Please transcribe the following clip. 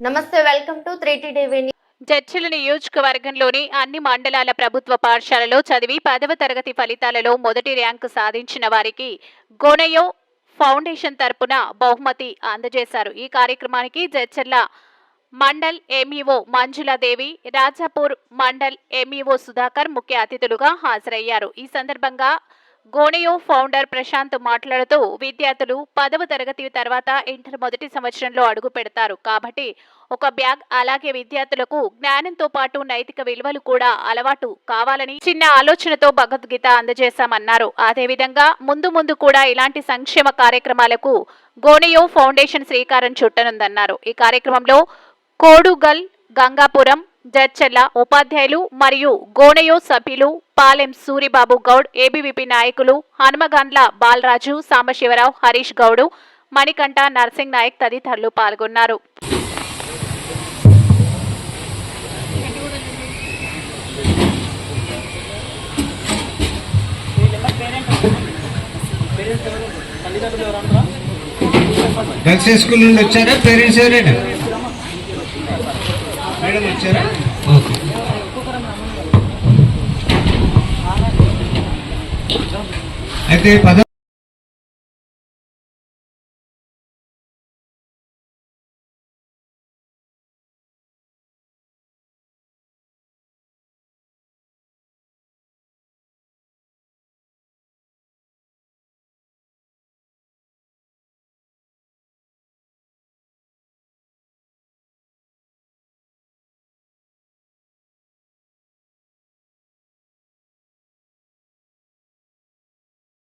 నమస్తే welcome to three TV నియోజకవర్గంలోని అన్ని మండలాల ప్రభుత్వ పాఠశాలలో చదివి పదవ తరగతి ఫలితాలలో మొదటి ర్యాంకు సాధించిన వారికి గోనయో ఫౌండేషన్ తరపున బహుమతి అందజేశారు. ఈ కార్యక్రమానికి జడ్చర్ల మండల్ ఎంఈఓ మంజులాదేవి రాజాపూర్ మండల్ ఎంఈఓ సుధాకర్ ముఖ్య అతిథులుగా హాజరయ్యారు. ఈ సందర్భంగా గోనియో ఫౌండర్ ప్రశాంత్ మాట్లాడుతూ విద్యార్థులు పదవ తరగతి తర్వాత ఇంటర్ మొదటి సంవత్సరంలో అడుగు పెడతారు. కాబట్టి ఒక బ్యాగ్ అలాగే విద్యార్థులకు జ్ఞానంతో పాటు నైతిక విలువలు కూడా అలవాటు కావాలని చిన్న ఆలోచనతో భగవద్గీత అందజేశామన్నారు. అదేవిధంగా ముందు ముందు కూడా ఇలాంటి సంక్షేమ కార్యక్రమాలకు గోనియో ఫౌండేషన్ శ్రీకారం చుట్టనుందన్నారు. ఈ కార్యక్రమంలో కోడుగల్ గంగాపురం జడ్చెల్ల ఉపాధ్యాయులు మరియు గోనయో సభ్యులు పాలెం సూరిబాబు గౌడ్ ఏబీవీపీ నాయకులు హనుమగండ్ల బాలరాజు సాంబశివరావు హరీష్ గౌడు మణికంఠ నర్సింగ్ నాయక్ తదితరులు పాల్గొన్నారు. గర్ల్స్ స్కూల్ నుండి వచ్చారా? పేరెంట్స్ ఎవరైనా? మేడం వచ్చారా? ఓకే. అయితే పద